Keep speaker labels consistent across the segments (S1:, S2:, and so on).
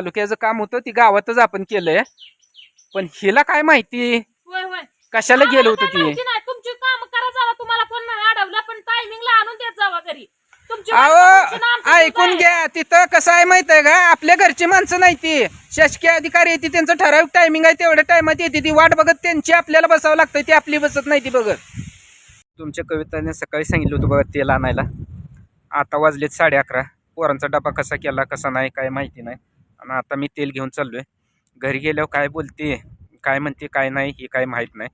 S1: तालुक्याचं काम होतं ती गावातच आपण केलंय. पण हिला काय माहिती?
S2: होय होय.
S1: कशाला गेलं होतं
S2: काय
S1: ती?
S2: माहिती नाही. तुमची काम करा जावा तुम्हाला कोण नाही अडवलं पण टायमिंगला आणून देत जावा घरी. तुमची ना
S1: अहो
S2: आमचं
S1: ऐकून घ्या तिथं कसं आहे माहीत आहे का? आपल्या घरची माणसं नाही ती. शासकीय अधिकारी येते त्यांचं ठराविक टायमिंग आहे तेवढ्या टायमात येते ती. वाट बघत त्यांची आपल्याला बसावं लागतं ती आपली बसत नाही ती बघत. तुमच्या कविताने सकाळी सांगितलं होतं बघा तेल आणायला. आता वाजलेत साडे अकरा. पोरांचा डबा कसा केला कसा नाही काय माहिती नाही. आणि आता मी तेल घेऊन चाललो आहे घरी गेल्यावर काय बोलते काय म्हणते काय नाही हे काय माहीत नाही.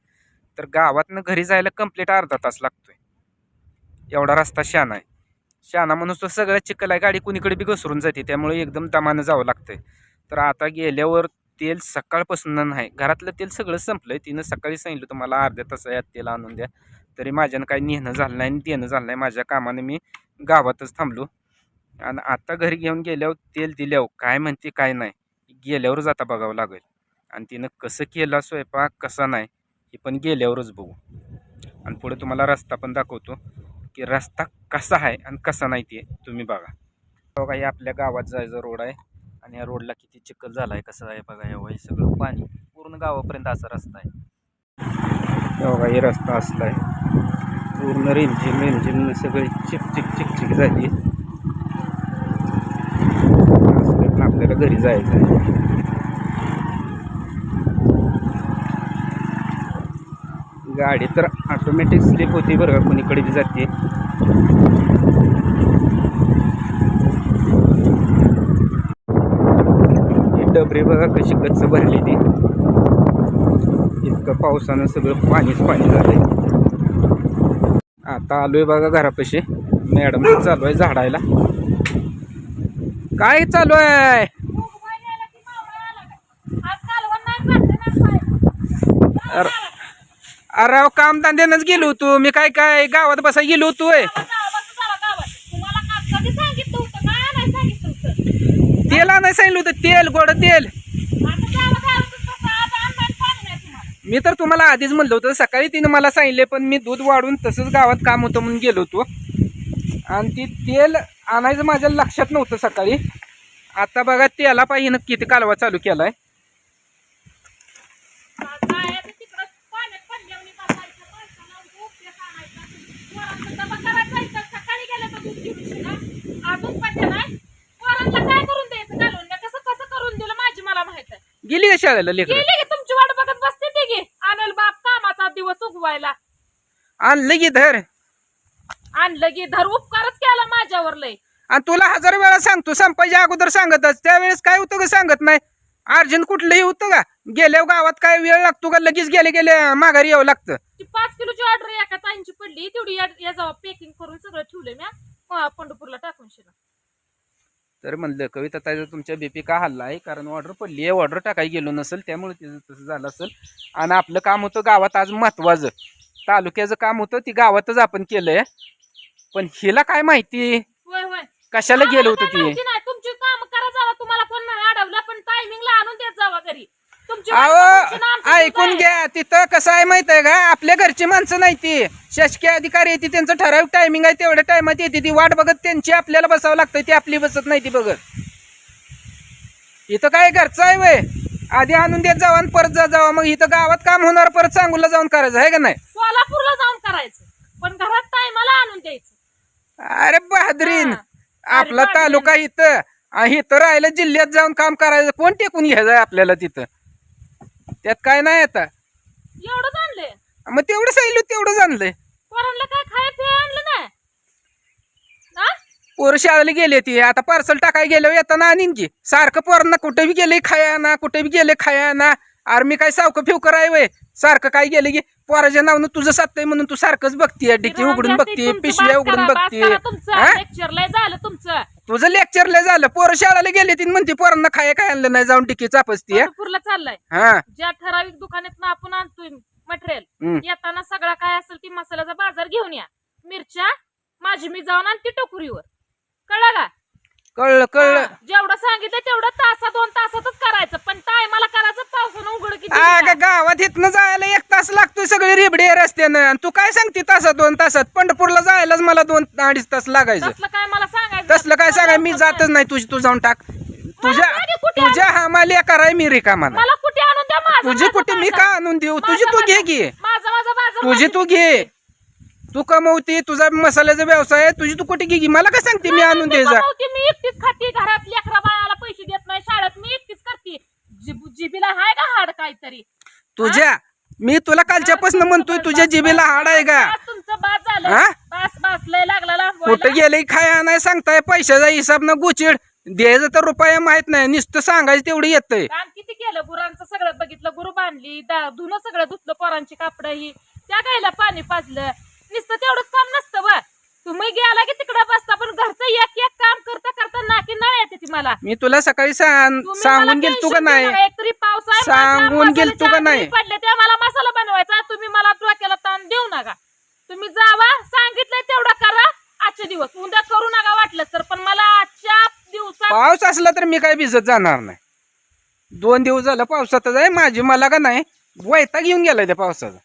S1: तर गावातनं घरी जायला कंप्लीट अर्धा तास लागतोय. एवढा रस्ता शान आहे. शाना म्हणून तो सगळं चिखल आहे गाडी कुणीकडे बी घसरून जाते त्यामुळे एकदम दमानं जावं लागतंय. तर आता गेल्यावर तेल सकाळपासून नाही घरातलं तेल सगळं संपलंय. तिनं सकाळी सांगितलं तुम्हाला अर्ध्या तास यात तेल आणून द्या. तरी माझ्यानं काही नेणं झालं नाही आणि देणं झालं नाही. माझ्या कामाने मी गावातच थांबलो. आणि आता घरी घेऊन गेल्यावर तेल दिल्यावर काय म्हणते काय नाही गेल्यावरच आता बघावं लागेल. आणि तिनं कसं केला स्वयंपाक कसा नाही हे पण गेल्यावरच बघू. आणि पुढे तुम्हाला रस्ता पण दाखवतो की रस्ता कसा आहे आणि कसा नाही ते तुम्ही बघा. हो बघा हे आपल्या गावात जायचा रोड आहे आणि या रोडला किती चिखल झाला आहे कसं आहे बघा हे हे सगळं पाणी पूर्ण गावापर्यंत असा रस्ता आहे. हो बघा हे रस्ता असला आहे पूर्ण रिमझिम रिमझिम सगळी चिक चिक चिक चिक झाली असं आपल्याला घरी जायचं आहे गाडी तर ऑटोमॅटिक स्लिप होती बरं का कोणीकडे बी जाते. ही डबरी बघा कशी गच्च भरली ती. इतकं पावसानं सगळं पाणीच पाणी झालंय. आता आलोय बघा घरापाशी. मॅडम चालू आहे झाडायला काय चालू आहे
S2: मोबाईल आला की मावळा आला का? आज कालवण नाही काय चालू आहे?
S1: अरे अरे अहो, कामधंद्यानंच गेलो होतो. मी काय काय गावात बसा गेलो होतोय
S2: तेला नाही सांगितलं होतं
S1: तेल होतं. तेल गोड तेल. मी तर तुम्हाला आधीच म्हणलं होतं सकाळी तिने मला सांगितले पण मी दूध वाढून तसंच गावात काम होतं म्हणून गेलो होतो. आणि ती तेल आणायचं माझ्या लक्षात नव्हतं सकाळी. आता बघा तेला पाहिजे किती कालवा चालू
S2: माहीत आहे.
S1: गेली का शाळेला लेकर?
S2: तुमची वाट बघत बसते ती आणल बाप कामाचा दिवस उगवायला.
S1: आणलं की धर.
S2: आणलं की धर उपकारच केला माझ्यावर लय.
S1: आणि तुला हजार वेळा सांगतो संपायच्या अगोदर सांगतच त्यावेळेस काय होतं का सांगत नाही. अर्जंट कुठलंही होतं का गेल्यावर गावात काय वेळ लागतो का लगेच गेले गेले माघारी यावं लागतं.
S2: ती पाच किलोची ऑर्डर एका ताईंची पडली तेवढी या- पॅकिंग करून सगळं ठेवलंय मी पंढरपूरला टाकून शिना
S1: तर म्हणलं कविता ताई तुमच्या बीपी का हल्ला आहे? कारण ऑर्डर पडली आहे ऑर्डर टाकाय गेलो नसेल त्यामुळे तिचं तसं झालं असेल. आणि आपलं काम होतं गावात आज महत्वाचं. तालुक्याचं काम होतं ती गावातच आपण केलंय. पण हिला काय माहिती?
S2: होय होय.
S1: कशाला गेलं होतं
S2: आम्हाला काय
S1: ती?
S2: माहिती नाही. तुमची काम करा जावा तुम्हाला कोण नाही अडवलं पण टायमिंगला आणून देत जावा घरी. तुमची वाट बघून
S1: अहो ऐकून
S2: सुद्धा आहे.
S1: घ्या तिथं कसं आहे माहीत आहे का? आपल्या घरची माणसं नाही ती. शासकीय अधिकारी येते त्यांचं ठराविक टायमिंग आहे तेवढ्या टायमात येते ती. वाट बघत त्यांची आपल्याला बसावं लागतं ती आपली बसत नाही ती बघत. इथं काय घरचं आहे वय? आधी आणून देत जावा आणि परत जा जावा. मग इथं गावात काम होणार परत सांगूला जाऊन करायचं आहे का नाही?
S2: सोलापूरला जाऊन करायचं. पण घरात टायमाला आणून द्यायचं.
S1: अरे बहादरीन.
S2: हा.
S1: आपला तालुका इथं आणि इथं राहिलं जिल्ह्यात जाऊन काम करायचं. कोण टेकून घ्यायचं आपल्याला तिथं? त्यात काय नाही आता.
S2: एवढंच आणलंय.
S1: मग तेवढं सांगितलं तेवढं आणलंय.
S2: पोरांना काय खाय ते आणलं नाही? हा?
S1: पोरं शाळेला गेले ती. आता पार्सल टाकाय गेल्यावर येताना आणीन की. सारखं पोरांना कुठे बी गेले खाया ना कुठे बी गेले खाया ना. अरे मी काय सावकं फिवकर आहे वय सारखं काय गेले की पोराच्या नावनं तुझं साधतंय म्हणून तू सारखंच बघतीये डिकी उघडून बघतीये पिशव्या उघडून बघतीये. हा?
S2: झालं तुमचं.
S1: तुझं लेक्चर लय झालं. पोरं शाळेला गेले ती म्हणते पोरांना खाया काय आणलं नाही जाऊन डिकी चापसतीये.
S2: पंढरपूरला चाललाय.
S1: हा.
S2: ज्या ठराविक दुकानात आपण आणतोय मटेरियल. येताना सगळा काय असेल ती मसाल्याचा बाजार घेऊन या. मिरच्या माझी मी जाऊन आणते टोकरीवर. कळलं का?
S1: कळलं कळलं
S2: हा, जेवढं सांगितलं तेवढं तासा दोन तासातच करायचं पण टायमाला करायचं पावसानं उघड किती
S1: अगं. गावात इथनं जायला एक तास लागतोय सगळे रिबडे रस्त्यानं आणि तू काय सांगते तासात दोन तासात पंढरपूरला जायलाच मला दोन अडीच तास लागायचं
S2: तसलं काय मला सांगायचं
S1: तसलं काय सांगाय मी जातच नाही तुझी तू जाऊन टाक तुझ्या
S2: कुठे
S1: तुझ्या तुझ्या हमाल्या कराय मी रिकामा नाही.
S2: मला कुठे आणून द्या माझं
S1: तुझी
S2: माझं
S1: कुठे मी
S2: माझं.
S1: का आणून देऊ तुझी
S2: माझं
S1: तू घे
S2: माझं.
S1: घे
S2: माझं माझं माझं
S1: तुझी
S2: माझं.
S1: तू घे तू कमवती तुझा मसाल्याचा व्यवसाय आहे तुझी तू कुठे घे घे. मला काय सांगते मी आणून दे जा.
S2: कमवते, मी एकटीच खाते घरात लेकरा बाळाला पैसे देत नाही शाळेत मी एकटीच करते. जिब- जिबीला हाय का हाड काहीतरी?
S1: तुझ्या मी तुला कालच्यापासून म्हणतोय तुझ्या जिबेला हाड आहे का?
S2: बस तुमचं बास झालं.
S1: हा?
S2: बास बास लय लागला
S1: कुठं गेले खाय आणाय सांगताय? पैशाचा हिसाब न गुचिड. द्यायचं तर रुपया माहीत नाही नुसतं सांगायचं तेवढं येतंय.
S2: काम किती केलं? गुरांचं सगळं बघितलं गुरु बांधली दा- धुणं सगळं धुतलं पोरांची कापड ही. त्या गायला पाणी पाजलं. नुसतं तेवढंच काम नसतं बा तुम्ही गेला की तिकडे बसता पण घरचं एक एक काम करता करता नाकी नळ येते ती मला.
S1: मी तुला सकाळी सांग
S2: तुम्ही
S1: सांगून
S2: मला
S1: गेलतो का
S2: tension
S1: नाही?
S2: नका. एकतरी पाऊस आहे,
S1: सांगून
S2: मसाल्याच्या
S1: गेलतो का नाही?
S2: पडले ते मला मसाला बनवायचा. तुम्ही मला डोक्याला ताण देऊ नका. तुम्ही जावा सांगितलंय तेवढं करा. आजचे दिवस उद्या करू नका वाटलं तर पण मला आजच्या दिवसात
S1: पाऊस असला तर मी काय भिजत जाणार नाही. दोन दिवस झालं पावसातच आहे माझी मला का नाही? वैताग घेऊन गेलाय त्या पावसाचा.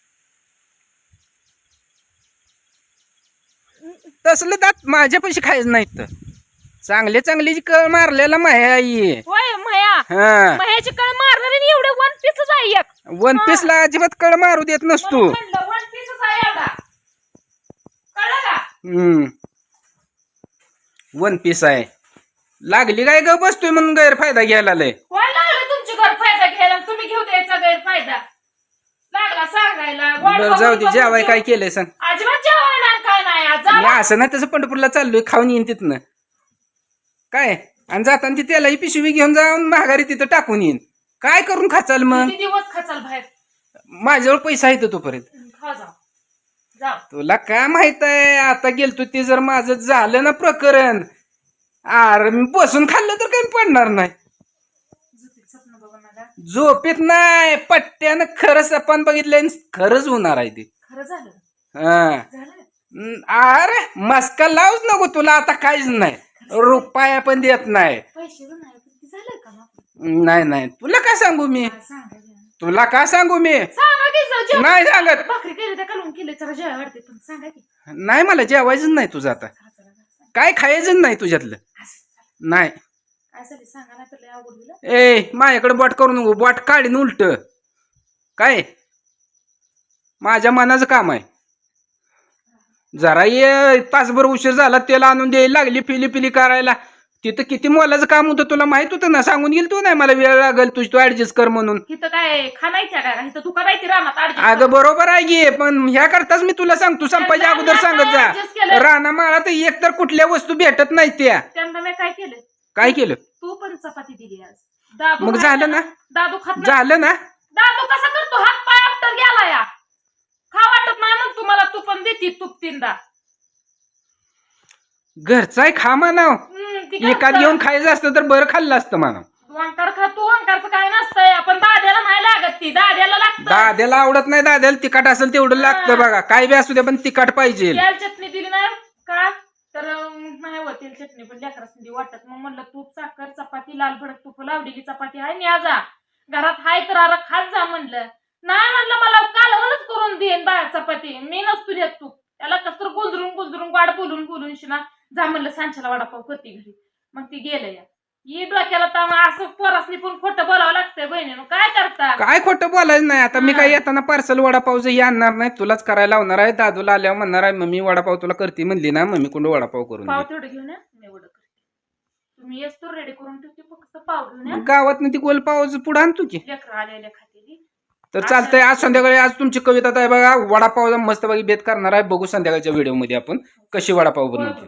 S1: तसलं दात माझ्या पैसे खायचं नाहीत. तर चांगले चांगली जी कळ मारलेला माया आई.
S2: होय मया?
S1: हा.
S2: मयाची कळ मारणारी आणि एवढे वन पीसच आहे एक.
S1: वन पीस ला अजिबात कळ मारू देत नसतो
S2: म्हणून म्हणलं वन पीसच आहे एवढा. कळलं का?
S1: हम्म. वन पीस आहे. लागली काय ग? बसतोय म्हणून गैरफायदा घ्यायला लय.
S2: लागलं तुमची घ्यायला तुम्ही घेऊ द्यायचा गैरफायदा. लागला सांगायला.
S1: जाऊ दे
S2: बघून
S1: जेवाय काय केलंय सांग
S2: अजिबात जेवायला आणि काय नाही आज
S1: मी. असं ना तसं पंढरपूरला चाललोय खाऊन येईन तिथनं. काय? आणि जाताना ती त्यालाही पिशवी घेऊन जाऊन महागारी तिथं टाकून येईन. काय करून खाचाल मग?
S2: किती दिवस खचाल बाहेर?
S1: माझ्याजवळ पैसा येतो तोपर्यंत.
S2: खा
S1: तुला काय माहीत आहे? आता गेलतो ते जर माझं झालं ना प्रकरण. अरे मी बसून खाल्लं तर काही पडणार नाही.
S2: झोपेत स्वप्न बघून नका
S1: झोपेत नाही पट्ट्यानं खरं सपान बघितलं खरंच होणार आहे ते.
S2: खरं झालं?
S1: हा.
S2: झालं?
S1: अरे मस्का लावूच नको तुला आता काहीच नाही. रुपया पण देत नाही.
S2: पैसे नाही पण ते झालं का? मग
S1: नाही नाही. तुला काय सांगू मी?
S2: हा, सांगा की.
S1: तुला काय सांगू मी?
S2: सांगा की जरा जेवण.
S1: नाही सांगत.
S2: भाकरी केली त्या कालून केली जरा जेवाय वाटते पण सांगा की.
S1: नाही मला जेवायचं नाही तुझं आता.
S2: सांगा.
S1: काय खायचं नाही तुझ्यातलं.
S2: असं.
S1: नाही.
S2: काय झालं सांगा ना तर लय अवघड होईल
S1: ए माझ्याकडे बॉट करू नको बॉट काढीन उलट. काय? माझ्या मनाचं काम आहे. जरा ये तासभर उशीर झाला तेल आणून द्यायला लागली पिली पिली करायला. तिथं किती मोलाचं काम होतं तुला माहीत होतं ना? सांगून गेल तू नाही मला वेळ लागेल तुझ तू ऍडजस्ट कर म्हणून.
S2: इथं काय खानायच्या का? इथं तू करायची रानात adjust
S1: अगं बरोबर आहे गे पण ह्या करताच मी तुला सांगतो संपायच्या अगोदर सांगत
S2: adjust
S1: जा
S2: केलं.
S1: राणा माळा तर एक तर कुठल्या वस्तू भेटत नाही त्या.
S2: त्यांना मी काय केलं?
S1: काय केलं?
S2: तू पण चपाती दिली आज. दादू
S1: मग झालं ना?
S2: दादू खात नाही.
S1: झालं ना?
S2: दादू कसा करतो? हात पाय आपटर गेला या. तुम्हाला तू पण देती तूप तीनदा.
S1: घरचा आहे खा मानाव
S2: हम्म, ती
S1: एकात
S2: घरचं.
S1: घेऊन खायचं असतं तर बरं खाल्लं असतं मानव
S2: तू अंकार खा तू अंकारचं काय नसतंय. आपण दाद्याला नाही लागत ती दाद्याला लागतं.
S1: दाद्याला आवडत नाही दाद्याला तिखट असेल तेवढं लागतं बघा. काय बी असू दे पण तिखट पाहिजे.
S2: तेल चटणी दिली नाही का? तर अं, नाही होत तेल चटणी पण लेकरासनी वाटत. मग म्हणलं तूप साखर चपाती लाल भडक तूप लावलेली चपाती आहे न्या जा घरात हाय तर अरे खात जा म्हणलं. नाही म्हणलं मला कालवणच करून देईन बाहेर चपाती. मी नसतो देत तूप त्याला कसं गुंजरून गुंजरून वाड बोलून बोलून शिना जा म्हणलं सांच्याला वडापाव करते घरी. मग ती गेलं या. डोक्याला तर असं पोरासनी पण खोटं बोलावं लागतंय बहिणीनं. काय करता?
S1: काय खोटं बोलायचं नाही. आता मी. काय येताना पार्सल वडापावचं हे आणणार नाही तुलाच करायला लावणार आहे. दादूला आल्यावर म्हणणार आहे मम्मी वडापाव तुला करते. म्हणली ना मम्मी कोण वडापाव करून
S2: पाव. तेवढं घेऊन या. मी एवढं करते. तुम्ही येस तो रेडी करून ठेवते फक्त पाव घेऊन या.
S1: गावात ती गोल पावाचं पुढं आणतो की
S2: लेकरं आलेल्या खातेली
S1: तर चालतंय आज संध्याकाळी आज तुमची कविता आहे बघा वडापाव मस्त बेत करणार आहे. बघू संध्याकाळच्या व्हिडिओमध्ये आपण कशी वडापाव बनवते